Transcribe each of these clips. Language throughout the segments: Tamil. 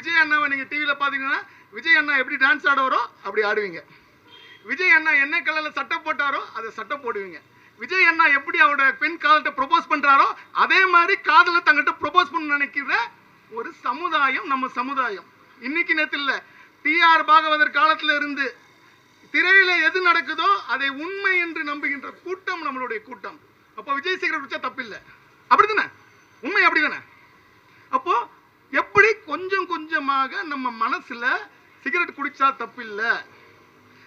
விஜய் அண்ணாவை நீங்க டிவியில பார்த்தீங்கன்னா விஜய் அண்ணா எப்படி டான்ஸ் ஆடுவாரோ அப்படி ஆடுவீங்க. விஜய் அண்ணா என்ன கலர்ல சட்டை போட்டாரோ அதை சட்டை போடுவீங்க. விஜய் அண்ணா எப்படி அவரோட பெண் காதல்கிட்ட ப்ரொபோஸ் பண்றாரோ அதே மாதிரி காதல தங்கிட்ட ப்ரொபோஸ் பண்ண நினைக்கிற ஒரு சமுதாயம் நம்ம சமுதாயம். இன்னைக்கு நேரத்தில் இல்ல. டிஆர் பாகவதர் காலத்துல இருந்து திரையில எது நடக்குதோ அதை உண்மை என்று நம்புகின்ற கூட்டம் நம்மளுடைய கூட்டம். அப்போ விஜய் சேகர் குடிச்சா தப்பில்லை. அப்படிதானே உண்மை அப்படி தானே அப்போ எப்படி கொஞ்சம் கொஞ்சமாக நம்ம மனசுல சிகரெட் குடிச்சா தப்பில்லை?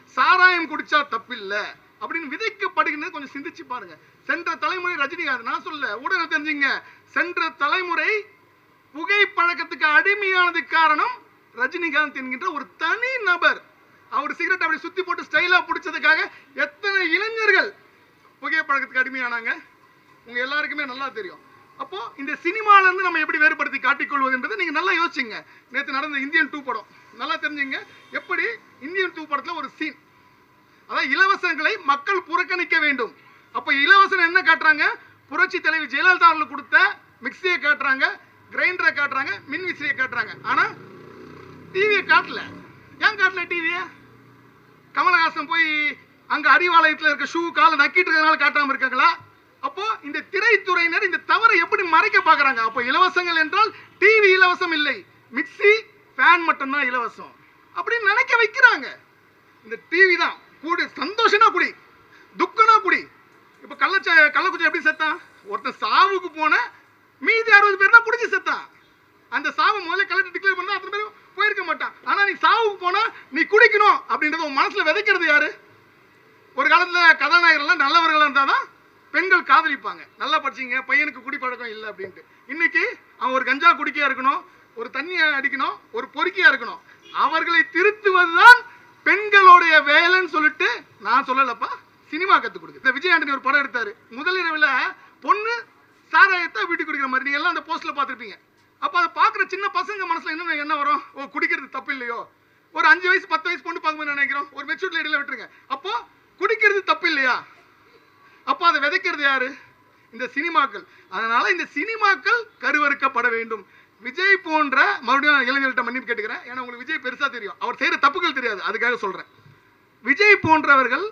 சாராயம் குடிச்சா தப்பில்லை? அப்படின்னு விதைக்கப்படுகிறது கொஞ்சம் சிந்திச்சு பாருங்க. சென்ற தலைமுறை ரஜினிகாந்த் நான் சொல்ல உடனே தெரிஞ்சுங்க. சென்ற தலைமுறை புகைப்பழக்கத்துக்கு அடிமையானது காரணம் ரஜினிகாந்த் என்கின்ற ஒரு தனி நபர். அவர் சிகரெட் அப்படி சுத்தி போட்டு ஸ்டைலா பிடிச்சதுக்காக எத்தனை இளைஞர்கள் புகைப்பழக்கத்துக்கு அடிமையானாங்க? உங்க எல்லாருக்குமே நல்லா தெரியும். அப்போ இந்த சினிமால இருந்து நம்ம எப்படி வேறுபடுத்தி காட்டிக்கொள்வதுன்றது நீங்க நல்லா யோசிச்சுங்க. நேற்று நடந்த இந்தியன் டூ படம். நல்லா தெரிஞ்சுங்க. எப்படி இந்தியன் டூ படத்துல ஒரு சீன் அதான் இலவசங்களை மக்கள் புறக்கணிக்க வேண்டும். அப்ப இலவசம் என்ன காட்டுறாங்க? புரட்சி தலைவி ஜெயலலிதா அவர்கள் கொடுத்த மிக்சியை காட்டுறாங்க கிரைண்டரை காட்டுறாங்க மின் விசிறியை காட்டுறாங்க. ஆனா டிவியை காட்டல. ஏன் காட்டல டிவியை கமலஹாசன் போய் அங்க அறிவாலயத்துல இருக்க ஷூ காலை நக்கிட்டு இருக்கிறதுனால காட்டாம இருக்காங்களா? அப்போ இந்த திரைத்துறையினர் இந்த தவறை எப்படி மறைக்க பார்க்குறாங்க? அப்போ இலவசங்கள் என்றால் டிவி இலவசம் இல்லை. மிக்சி ஃபேன் மட்டும்தான் இலவசம். அப்படின்னு நினைக்க வைக்கிறாங்க. இந்த டிவி தான். கூடி சந்தோஷனா குடி துக்கம்னா குடி. இப்போ கள்ளச்ச கள்ளக்குச்சி எப்படி செத்தான் ஒருத்தன் சாவுக்கு போன மீதி அறுபது பேர் தான் குடிச்சு செத்தான் அந்த சாவை முதல்ல கலெக்டர் டிக்ளேர் பண்ணா அத்தனை பேரும் போயிருக்க மாட்டான். ஆனா நீ சாவுக்கு போனா நீ குடிக்கணும் அப்படின்றத உன் மனசுல விதைக்கிறது யாரு? ஒரு காலத்துல கதாநாயகர்கள் நல்லவர்களா இருந்தாதான் பெண்கள் காதலிப்பாங்க. நல்லா படிச்சீங்க பையனுக்கு குடிப்பழக்கம் இல்லை அப்படின்ட்டு. இன்னைக்கு அவன் ஒரு கஞ்சா குடிக்கையா இருக்கணும் ஒரு தண்ணியை அடிக்கணும் ஒரு பொறுக்கியா இருக்கணும். அவர்களை திருத்துவதுதான் பெண்களுடைய வேலைன்னு சொல்லிட்டு நான் சொல்லலப்பா சினிமா கத்து கொடுக்கு இந்த விஜய் ஆண்டனி ஒரு படம் எடுத்தாரு. முதலிரவில் பொண்ணு சாராயத்தை வீட்டுக்கு குடிக்கிற மாதிரி. நீங்கள் எல்லாம் அந்த போஸ்ட்ல பார்த்துருப்பீங்க. அப்ப அதை பார்க்குற சின்ன பசங்க மனசுல என்ன என்ன வரும்? ஓ குடிக்கிறது தப்பு இல்லையோ ஒரு அஞ்சு வயசு பத்து வயசு பொண்ணு பார்க்கும்போது நினைக்கிறோம்? ஒரு மெச்சூர் லேடியில் விட்டுருங்க. அப்போ குடிக்கிறது தப்பு இல்லையா அப்போ அதை விதைக்கிறது யாரு? இந்த சினிமாக்கள். அதனால இந்த சினிமாக்கள் கருவறுக்கப்பட வேண்டும். விஜய் போன்ற மறுபடியும் இளைஞர்கள்ட்ட மன்னிப்பு கேட்டுக்கிறேன். ஏன்னா உங்களுக்கு விஜய் பெருசா தெரியும். அவர் செய்யற தப்புகள் தெரியாது. அதுக்காக சொல்றேன். விஜய் போன்றவர்கள்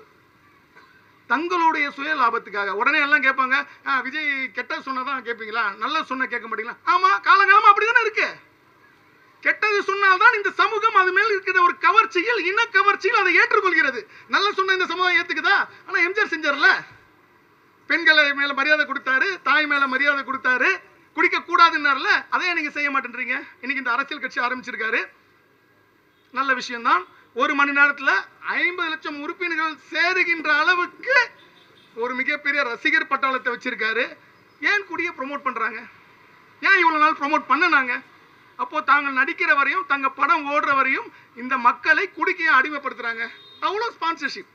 தங்களுடைய சுய லாபத்துக்காக. உடனே எல்லாம் கேட்பாங்க "ஆ, விஜய் கெட்ட சொன்னதான் கேட்பீங்களா? நல்ல சொன்ன கேட்க மாட்டீங்களா? ஆமா காலங்காலமா அப்படிதானே இருக்கு. கெட்டது சொன்னால்தான் இந்த சமூகம் அது மேல் இருக்கிற ஒரு கவர்ச்சியில் இன கவர்ச்சியில் அதை ஏற்றுக்கொள்கிறது. நல்ல சொன்ன இந்த சமூகம் ஏத்துக்குதா? ஆனா எம்ஜிஆர் செஞ்சார்ல. பெண்களை மேல மரியாதை கொடுத்தாரு தாய் மேல மரியாதை கொடுத்தாரு. குடிக்க கூடாதுன்னார்ல அதையே நீங்க செய்ய மாட்டேன்றீங்க. இன்னைக்கு இந்த அரசியல் கட்சி ஆரம்பிச்சிருக்காரு. நல்ல விஷயம்தான். ஒரு மணி நேரத்துல ஐம்பது லட்சம் உறுப்பினர்கள் சேருகின்ற அளவுக்கு ஒரு மிகப்பெரிய ரசிகர் பட்டாளத்தை வச்சிருக்காரு. ஏன் குடியை ப்ரொமோட் பண்றாங்க? ஏன் இவ்வளவு நாள் ப்ரொமோட் பண்ணனாங்க? அப்போ தாங்கள் நடிக்கிற வரையும் தங்க படம் ஓடுற வரையும் இந்த மக்களை குடிக்கையை அடிமைப்படுத்துறாங்க. அவ்வளோ ஸ்பான்சர்ஷிப்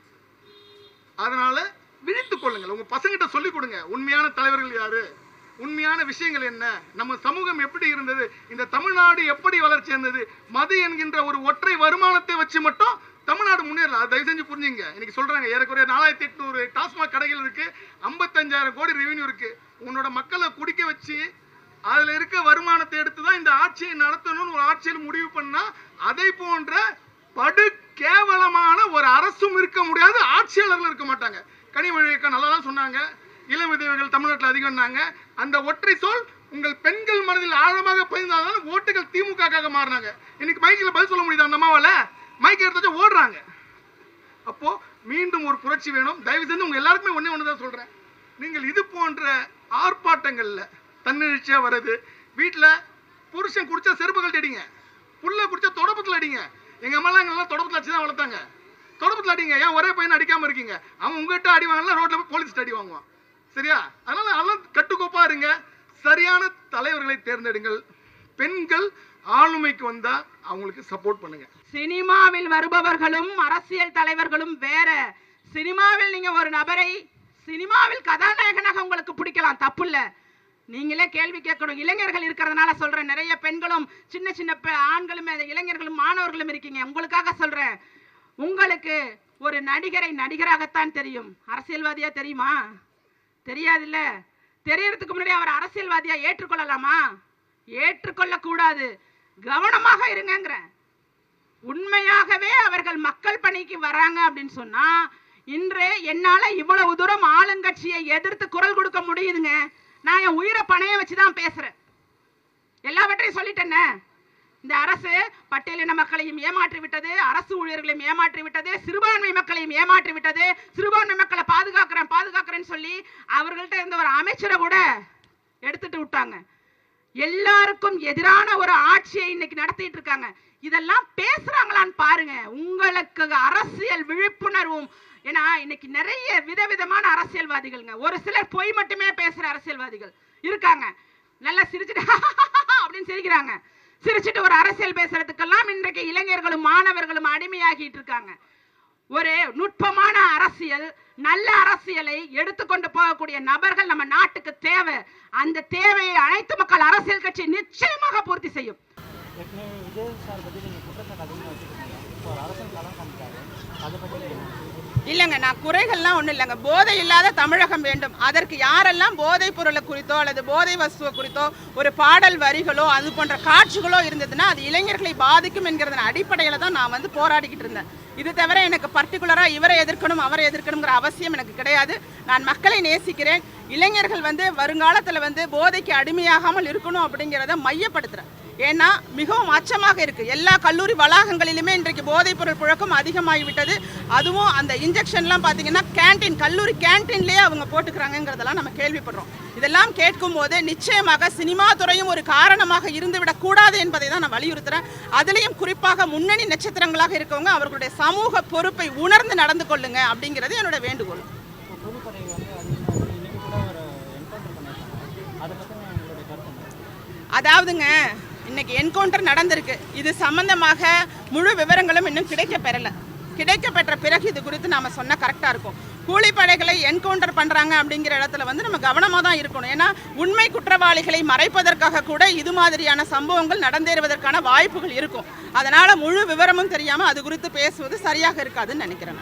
அதனால விழித்துக் கொள்ளுங்கள். உங்க பசங்கிட்ட சொல்லிக் கொடுங்க. உண்மையான தலைவர்கள் யாரு? உண்மையான விஷயங்கள் என்ன? நம்ம சமூகம் எப்படி இருந்தது? இந்த தமிழ்நாடு எப்படி வளர்ச்சி இருந்தது? மது என்கின்ற ஒரு ஒற்றை வருமானத்தை வச்சு மட்டும் தமிழ்நாடு முன்னேறல. அதை தயவு செஞ்சு புரிஞ்சுங்க. இன்னைக்கு சொல்றாங்க ஏறக்குறைய நாலாயிரத்தி எட்நூறு டாஸ்மாக் கடைகள் இருக்கு. ஐம்பத்தஞ்சாயிரம் கோடி ரெவென்யூ இருக்கு. உன்னோட மக்களை குடிக்க வச்சு அதுல இருக்க வருமானத்தை எடுத்து தான் இந்த ஆட்சியை நடத்தணும்னு ஒரு ஆட்சியில் முடிவு பண்ணா அதை போன்ற படு கேவலமான ஒரு அரசும் இருக்க முடியாது ஆட்சியாளர்கள் இருக்க மாட்டாங்க. கனிமொழி அக்கா நல்லா தான் சொன்னாங்க. இளம் விதவைகள் தமிழ்நாட்டில் அதிகம்னாங்க. அந்த ஒற்றை சொல் உங்கள் பெண்கள் மனதில் ஆழமாக பதிந்தால்தான் ஓட்டுகள் திமுகக்காக மாறினாங்க. இன்னைக்கு மைக்கில் பதில் சொல்ல முடியுது அந்த அம்மாவால்? மைக் எடுத்து ஓடுறாங்க. அப்போ மீண்டும் ஒரு புரட்சி வேணும். தயவு செஞ்சு உங்க எல்லாருக்குமே ஒன்றே ஒன்று தான் சொல்கிறேன் நீங்கள் இது போன்ற ஆர்ப்பாட்டங்களில் தன்னெழுச்சியாக வர்றது வீட்டில் புருஷன் குடிச்சா செருப்புகள் அடிங்க புள்ள குடிச்சா தொடப்பத்தில் அடிங்க. எங்கள் அம்மாலாம் எங்கெல்லாம் தொடப்பத்தில் அடிச்சு தான் வளர்த்தாங்க. தொடப்பத்தில் அடிங்க. ஏன் ஒரே பையன் அடிக்காம இருக்கீங்க? அவன் உங்ககிட்ட அடி வாங்கலாம் ரோட்ல போய் போலீஸ் அடி வாங்குவான். சரியா? அதனால அதெல்லாம் கட்டுக்கோப்பா இருங்க. சரியான தலைவர்களை தேர்ந்தெடுங்கள். பெண்கள் ஆளுமைக்கு வந்தா அவங்களுக்கு சப்போர்ட் பண்ணுங்க. சினிமாவில் வருபவர்களும் அரசியல் தலைவர்களும் வேற. சினிமாவில் நீங்க ஒரு நபரை சினிமாவில் கதாநாயகனாக உங்களுக்கு பிடிக்கலாம். தப்பு இல்ல நீங்களே கேள்வி கேட்கணும். இளைஞர்கள் இருக்கிறதுனால சொல்றேன். நிறைய பெண்களும் சின்ன சின்ன ஆண்களும் இளைஞர்களும் மாணவர்களும் இருக்கீங்க. உங்களுக்காக சொல்றேன். உங்களுக்கு ஒரு நடிகரை நடிகராகத்தான் தெரியும். அரசியல்வாதியா தெரியுமா? தெரியாதுல்ல? தெரியறதுக்கு முன்னாடி அவர் அரசியல்வாதியா ஏற்றுக்கொள்ளலாமா? ஏற்றுக்கொள்ள கூடாது கவனமாக இருங்கங்கிறேன் உண்மையாகவே அவர்கள் மக்கள் பணிக்கு வராங்க அப்படின்னு சொன்னா இன்று என்னால இவ்வளவு தூரம் ஆளுங்கட்சியை எதிர்த்து குரல் கொடுக்க முடியுதுங்க. நான் என் உயிரை பணைய வச்சு தான் பேசுறேன். எல்லாவற்றையும் சொல்லிட்டேன்ன? இந்த அரசு பட்டியலின மக்களையும் ஏமாற்றி விட்டது அரசு ஊழியர்களையும் ஏமாற்றி விட்டது சிறுபான்மை மக்களையும் ஏமாற்றி விட்டது. சிறுபான்மை மக்களை பாதுகாக்கிறேன் பாதுகாக்கிறேன்னு சொல்லி அவர்கள்ட்ட இருந்த ஒரு அமைச்சரை கூட எடுத்துட்டு விட்டாங்க. எல்லாருக்கும் எதிரான ஒரு ஆட்சியை இன்னைக்கு நடத்திட்டு இருக்காங்க. இதெல்லாம் பேசுறாங்களான்னு பாருங்க. உங்களுக்கு அரசியல் விழிப்புணர்வும் ஏன்னா இன்னைக்கு நிறைய விதவிதமான அரசியல்வாதிகள்ங்க. ஒரு சிலர் பொய் மட்டுமே பேசுற அரசியல்வாதிகள் இருக்காங்க. நல்லா சிரிச்சுட்டு அப்படின்னு சிரிக்கிறாங்க. சிரிச்சுட்டு ஒரு அரசியல் பேசுறதுக்கெல்லாம் இன்றைக்கு இளைஞர்களும் மாணவர்களும் அடிமையாகிட்டு இருக்காங்க. ஒரு நுட்பமான அரசியல் நல்ல அரசியலை எடுத்துக்கொண்டு போகக்கூடிய நபர்கள் நம்ம நாட்டுக்கு தேவை. அந்த தேவையை அனைத்து மக்கள் அரசியல் கட்சி நிச்சயமாக பூர்த்தி செய்யும். விஜய் சார் பற்றி நீங்கள் குற்றச்சாட்டு அதிகமாக வச்சுருக்கீங்க. இப்போ அரசன் களம் அதை பற்றி இல்லைங்க நான் குறைகள்லாம் ஒன்றும் இல்லைங்க. போதை இல்லாத தமிழகம் வேண்டும். அதற்கு யாரெல்லாம் போதைப் பொருளை குறித்தோ அல்லது போதை வஸ்துவை குறித்தோ ஒரு பாடல் வரிகளோ அது போன்ற காட்சிகளோ இருந்ததுன்னா அது இளைஞர்களை பாதிக்கும் என்கிறதன் அடிப்படையில் தான் நான் வந்து போராடிக்கிட்டு இருந்தேன். இது தவிர எனக்கு பர்டிகுலராக இவரை எதிர்க்கணும் அவரை எதிர்க்கணுங்கிற அவசியம் எனக்கு கிடையாது. நான் மக்களை நேசிக்கிறேன். இளைஞர்கள் வந்து வருங்காலத்தில் வந்து போதைக்கு அடிமையாகாமல் இருக்கணும் அப்படிங்கிறத மையப்படுத்துகிறேன் ஏன்னா மிகவும் அச்சமாக இருக்குது எல்லா கல்லூரி வளாகங்களிலுமே இன்றைக்கு போதைப்பொருள் புழக்கம் அதிகமாகிவிட்டது. அதுவும் அந்த இன்ஜெக்ஷன்லாம் பார்த்தீங்கன்னா கேண்டீன் கல்லூரி கேன்டீன்லேயே அவங்க போட்டுக்கிறாங்கங்கிறதெல்லாம் நம்ம கேள்விப்படுறோம். இதெல்லாம் கேட்கும் போது நிச்சயமாக சினிமா துறையும் ஒரு காரணமாக இருந்துவிடக்கூடாது என்பதை தான் நான் வலியுறுத்துகிறேன் அதுலேயும் குறிப்பாக முன்னணி நட்சத்திரங்களாக இருக்கவங்க அவர்களுடைய சமூக பொறுப்பை உணர்ந்து நடந்து கொள்ளுங்க அப்படிங்கிறது என்னோட வேண்டுகோள். அதாவதுங்க இன்னைக்கு என்கவுண்டர் நடந்திருக்கு. இது சம்பந்தமாக முழு விவரங்களும் இன்னும் கிடைக்க பெறல கிடைக்க பெற்ற பிறகு இது குறித்து நாம சொன்னா கரெக்டா இருக்கும். கூலிப்படைகளை என்கவுண்டர் பண்ணுறாங்க அப்படிங்கிற இடத்துல வந்து நம்ம கவனமாக தான் இருக்கணும். ஏன்னா உண்மை குற்றவாளிகளை மறைப்பதற்காக கூட இது மாதிரியான சம்பவங்கள் நடந்தேறுவதற்கான வாய்ப்புகள் இருக்கும். அதனால் முழு விவரமும் தெரியாமல் அது குறித்து பேசுவது சரியாக இருக்காதுன்னு நினைக்கிறேன்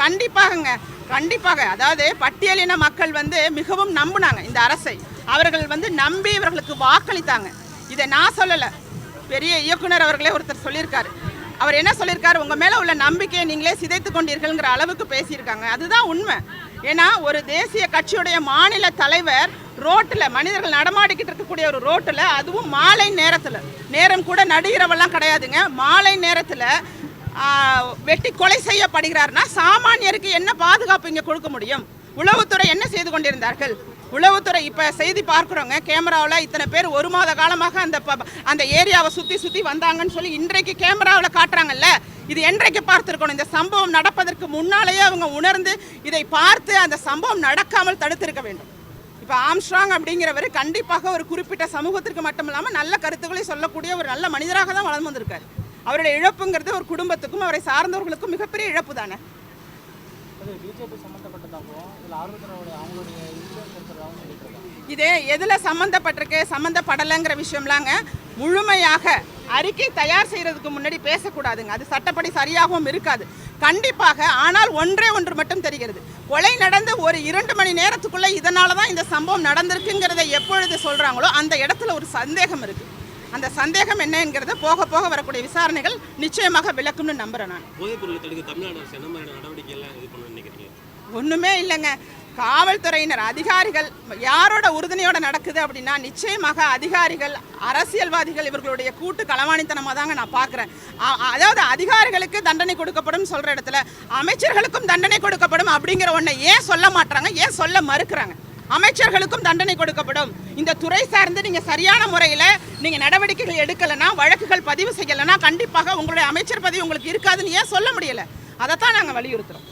கண்டிப்பாகங்க. கண்டிப்பாக. அதாவது பட்டியலின மக்கள் வந்து மிகவும் நம்பினாங்க இந்த அரசை. அவர்கள் வந்து நம்பி இவர்களுக்கு வாக்களித்தாங்க. இதை நான் சொல்லலை. பெரிய இயக்குனர் அவர்களே ஒருத்தர் சொல்லியிருக்காரு. அவர் என்ன சொல்லியிருக்காரு? உங்கள் மேலே உள்ள நம்பிக்கையை நீங்களே சிதைத்து கொண்டீர்கள்ங்கிற அளவுக்கு பேசியிருக்காங்க. அதுதான் உண்மை. ஏன்னா ஒரு தேசிய கட்சியுடைய மாநில தலைவர் ரோட்டில் மனிதர்கள் நடமாடிக்கிட்டு இருக்கக்கூடிய ஒரு ரோட்டில் அதுவும் மாலை நேரத்தில். நேரம் கூட நடுகிறவெல்லாம் கிடையாதுங்க. மாலை நேரத்தில் வெட்டி கொலை செய்யப்படுகிறார்னா சாமானியருக்கு என்ன பாதுகாப்பு இங்கே கொடுக்க முடியும்? உளவுத்துறை என்ன செய்து கொண்டிருந்தார்கள்? உளவுத்துறை இப்போ செய்தி பார்க்குறோங்க. கேமராவில் இத்தனை பேர் ஒரு மாத காலமாக அந்த ப- அந்த ஏரியாவை சுற்றி சுற்றி வந்தாங்கன்னு சொல்லி இன்றைக்கு கேமராவில் காட்டுறாங்கல்ல. இது என்றைக்கு பார்த்திருக்கணும்? இந்த சம்பவம் நடப்பதற்கு முன்னாலேயே அவங்க உணர்ந்து இதை பார்த்து அந்த சம்பவம் நடக்காமல் தடுத்திருக்க வேண்டும். இப்போ ஆம்ஸ்ட்ராங் அப்படிங்கிறவர் கண்டிப்பாக ஒரு குறிப்பிட்ட சமூகத்திற்கு மட்டும் இல்லாமல் நல்ல கருத்துக்களை சொல்லக்கூடிய ஒரு நல்ல மனிதராக தான் வளர்ந்து வந்திருக்காரு. அவருடைய இழப்புங்கிறது ஒரு குடும்பத்துக்கும் அவரை சார்ந்தவர்களுக்கும் மிகப்பெரிய இழப்பு தானே இதே எதில் சம்மந்தப்பட்டிருக்கு சம்மந்தப்படலைங்கிற விஷயம்லாங்க முழுமையாக அறிக்கை தயார் செய்கிறதுக்கு முன்னாடி பேசக்கூடாதுங்க. அது சட்டப்படி சரியாகவும் இருக்காது. கண்டிப்பாக ஆனால் ஒன்றே ஒன்று மட்டும் தெரிகிறது. கொலை நடந்து ஒரு இரண்டு மணி நேரத்துக்குள்ளே இதனால தான் இந்த சம்பவம் நடந்திருக்குங்கிறத எப்பொழுது சொல்கிறாங்களோ அந்த இடத்துல ஒரு சந்தேகம் இருக்குது அந்த சந்தேகம் என்னங்கிறத போக போக வரக்கூடிய விசாரணைகள் நிச்சயமாக விளக்கும்னு நம்புறேன் நான். போதைப் பொருளை தடுக்க தமிழ்நாடு அரசு என்ன மாதிரியான நடவடிக்கை எல்லாம் இது பண்ண நினைக்கிறீங்க? ஒண்ணுமே இல்லைங்க. காவல்துறையினர் அதிகாரிகள் யாரோட உறுதுணையோட நடக்குது அப்படின்னா நிச்சயமாக அதிகாரிகள் அரசியல்வாதிகள் இவர்களுடைய கூட்டு களவாணித்தனமாக தாங்க நான் பார்க்குறேன். அதாவது அதிகாரிகளுக்கு தண்டனை கொடுக்கப்படும் சொல்ற இடத்துல அமைச்சர்களுக்கும் தண்டனை கொடுக்கப்படும் அப்படிங்கிற ஒன்றை ஏன் சொல்ல மாட்றாங்க? ஏன் சொல்ல மறுக்கிறாங்க? அமைச்சர்களுக்கும் தண்டனை கொடுக்கப்படும். இந்த துறை சார்ந்து நீங்கள் சரியான முறையில் நீங்கள் நடவடிக்கைகள் எடுக்கலைன்னா வழக்குகள் பதிவு செய்யலைன்னா கண்டிப்பாக உங்களுடைய அமைச்சர் பதவி உங்களுக்கு இருக்காதுன்னு ஏன் சொல்ல முடியல? அதைத்தான் நாங்கள் வலியுறுத்துறோம்.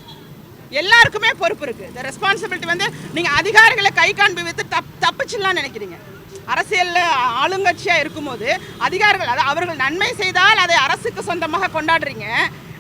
எல்லாருக்குமே பொறுப்பு இருக்குது இந்த ரெஸ்பான்சிபிலிட்டி வந்து நீங்கள் அதிகாரிகளை கை காண்பி வைத்து தப் தப்பிச்சிடலாம் நினைக்கிறீங்க. அரசியலில் ஆளுங்கட்சியாக இருக்கும்போது அதிகாரிகள் அதாவது அவர்கள் நன்மை செய்தால் அதை அரசுக்கு சொந்தமாக கொண்டாடுறீங்க.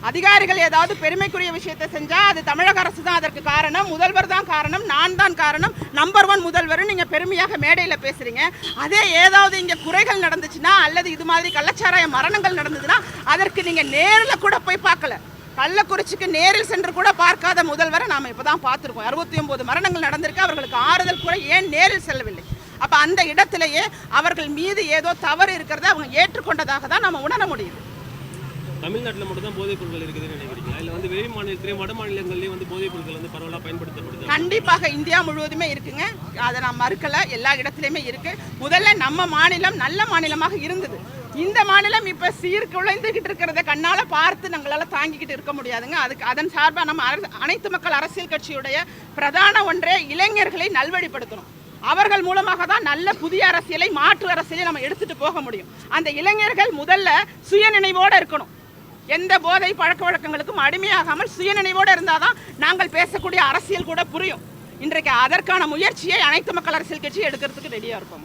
அதிகாரிகள் ஏதாவது பெருமைக்குரிய விஷயத்தை செஞ்சால் அது தமிழக அரசு தான் அதற்கு காரணம் முதல்வர் தான் காரணம் நான் தான் காரணம் நம்பர் ஒன் முதல்வர் நீங்கள் பெருமையாக மேடையில் பேசுகிறீங்க அதே ஏதாவது இங்கே குறைகள் நடந்துச்சுன்னா அல்லது இது மாதிரி கள்ளச்சாராய மரணங்கள் நடந்ததுன்னா அதற்கு நீங்கள் நேரில் கூட போய் பார்க்கல. கள்ளக்குறிச்சிக்கு நேரில் சென்று கூட பார்க்காத முதல்வரை நாம் இப்போ தான் பார்த்துருக்கோம். அறுபத்தி ஒன்பது மரணங்கள் நடந்திருக்கு அவர்களுக்கு ஆறுதல் கூட ஏன் நேரில் செல்லவில்லை? அப்போ அந்த இடத்திலேயே அவர்கள் மீது ஏதோ தவறு இருக்கிறத அவங்க ஏற்றுக்கொண்டதாக தான் நம்ம உணர முடியுது. தமிழ்நாட்டில் மட்டும் தான் போதைப் பொருட்கள் இருக்குதுன்னு நினைக்கிறீங்க இல்லை வந்து வெளி மாநிலத்திலேயும் வட மாநிலங்கள்லேயும் வந்து போதைப் பொருட்கள் வந்து பரவலாக பயன்படுத்தப்படுது? கண்டிப்பாக இந்தியா முழுவதுமே இருக்குங்க. அதை நான் மறுக்கலை. எல்லா இடத்துலையுமே இருக்கு. முதல்ல நம்ம மாநிலம் நல்ல மாநிலமாக இருந்தது. இந்த மாநிலம் இப்ப சீர்குலைந்துகிட்டு இருக்கிறத கண்ணால பார்த்து நம்மளால தாங்கிக்கிட்டு இருக்க முடியாதுங்க. அதுக்கு அதன் சார்பா நம்ம அனைத்து மக்கள் அரசியல் கட்சியுடைய பிரதான ஒன்றே இளைஞர்களை நல்வழிப்படுத்தணும். அவர்கள் மூலமாக தான் நல்ல புதிய அரசியலை மாற்று அரசியலை நம்ம எடுத்துட்டு போக முடியும். அந்த இளைஞர்கள் முதல்ல சுயநினைவோடு இருக்கணும். எந்த போதை பழக்க வழக்கங்களுக்கும் அடிமையாகாமல் சுயநினைவோடு இருந்தாதான் நாங்கள் பேசக்கூடிய அரசியல் கூட புரியும். இன்றைக்கு அதற்கான முயற்சியை அனைத்து மக்கள் அரசியல் கட்சி எடுக்கிறதுக்கு ரெடியாக இருப்போம்